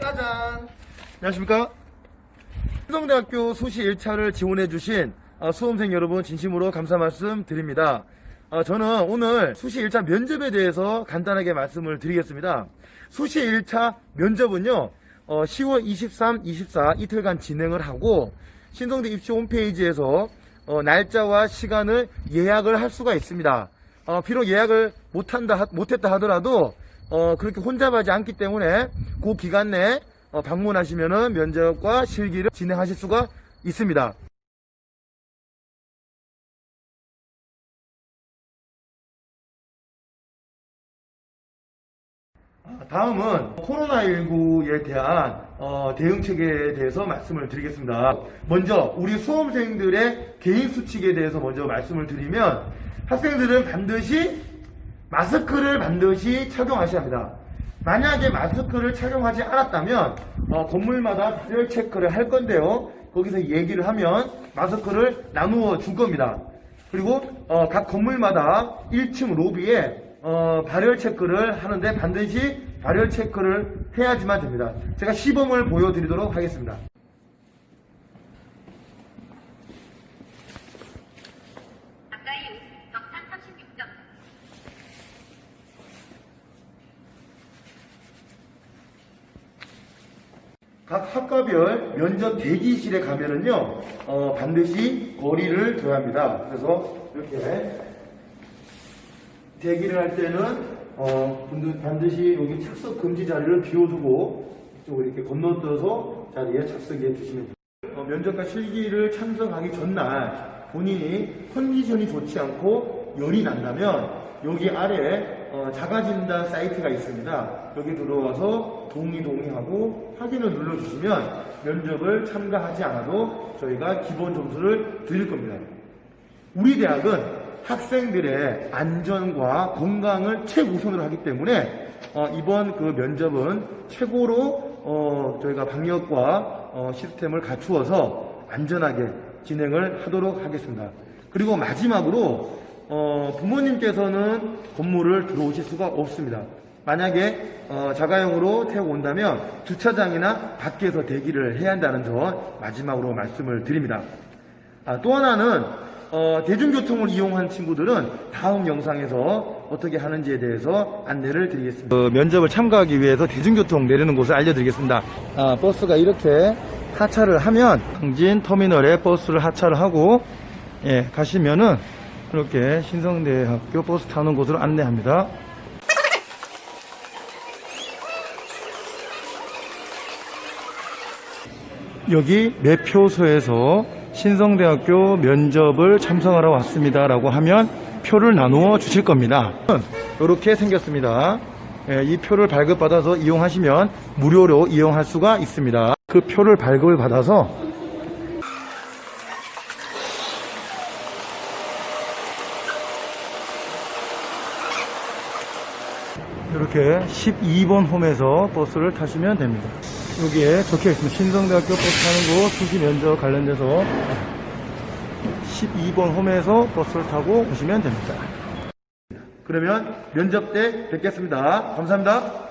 짜잔! 안녕하십니까? 신성대학교 수시 1차를 지원해주신 아, 수험생 여러분 진심으로 감사 말씀 드립니다. 아, 저는 오늘 수시 1차 면접에 대해서 간단하게 말씀을 드리겠습니다. 수시 1차 면접은요, 어, 10월 23, 24 이틀간 진행을 하고 신성대 입시 홈페이지에서 어, 날짜와 시간을 예약을 할 수가 있습니다. 어, 비록 예약을 못한다, 하- 못했다 하더라도 어, 그렇게 혼잡하지 않기 때문에 그 기간 내에 어, 방문하시면은 면접과 실기를 진행하실 수가 있습니다. 아, 다음은 코로나19에 대한 어, 대응책에 대해서 말씀을 드리겠습니다. 먼저 우리 수험생들의 개인 수칙에 대해서 먼저 말씀을 드리면 학생들은 반드시 마스크를 반드시 착용하셔야 합니다. 만약에 마스크를 착용하지 않았다면 어, 건물마다 발열 체크를 할 건데요. 거기서 얘기를 하면 마스크를 나누어 줄 겁니다. 그리고 어, 각 건물마다 1층 로비에 어, 발열 체크를 하는데 반드시 발열 체크를 해야지만 됩니다. 제가 시범을 보여드리도록 하겠습니다. 가까이 격탄 36점. 각 학과별 면접 대기실에 가면은요, 어, 반드시 거리를 둬야 합니다. 그래서 이렇게 대기를 할 때는 어, 반드시 여기 착석 금지 자리를 비워두고 이쪽으로 이렇게 건너뛰어서 자리에 착석해 주시면 됩니다. 어, 면접과 실기를 참석하기 전날 본인이 컨디션이 좋지 않고 열이 난다면 여기 아래 어, 자가진단 사이트가 있습니다. 여기 들어와서 동의 동의하고 확인을 눌러주시면 면접을 참가하지 않아도 저희가 기본 점수를 드릴 겁니다. 우리 대학은 학생들의 안전과 건강을 최우선으로 하기 때문에 어, 이번 그 면접은 최고로 어, 저희가 방역과 어, 시스템을 갖추어서 안전하게 진행을 하도록 하겠습니다. 그리고 마지막으로 어, 부모님께서는 건물을 들어오실 수가 없습니다. 만약에 어, 자가용으로 태우고 온다면 주차장이나 밖에서 대기를 해야 한다는 점 마지막으로 말씀을 드립니다. 아, 또 하나는 어, 대중교통을 이용한 친구들은 다음 영상에서 어떻게 하는지에 대해서 안내를 드리겠습니다. 그 면접을 참가하기 위해서 대중교통 내리는 곳을 알려드리겠습니다. 아, 버스가 이렇게 하차를 하면 강진 터미널에 버스를 하차를 하고 예, 가시면은 이렇게 신성대학교 버스 타는 곳으로 안내합니다. 여기 매표소에서 신성대학교 면접을 참석하러 왔습니다. 라고 하면 표를 나누어 주실 겁니다. 이렇게 생겼습니다. 예, 이 표를 발급받아서 이용하시면 무료로 이용할 수가 있습니다. 그 표를 발급을 받아서 이렇게 12번 홈에서 버스를 타시면 됩니다. 여기에 적혀 있습니다. 신성대학교 버스 타는 곳 수시 면접 관련돼서 12번 홈에서 버스를 타고 오시면 됩니다. 그러면 면접 때 뵙겠습니다. 감사합니다.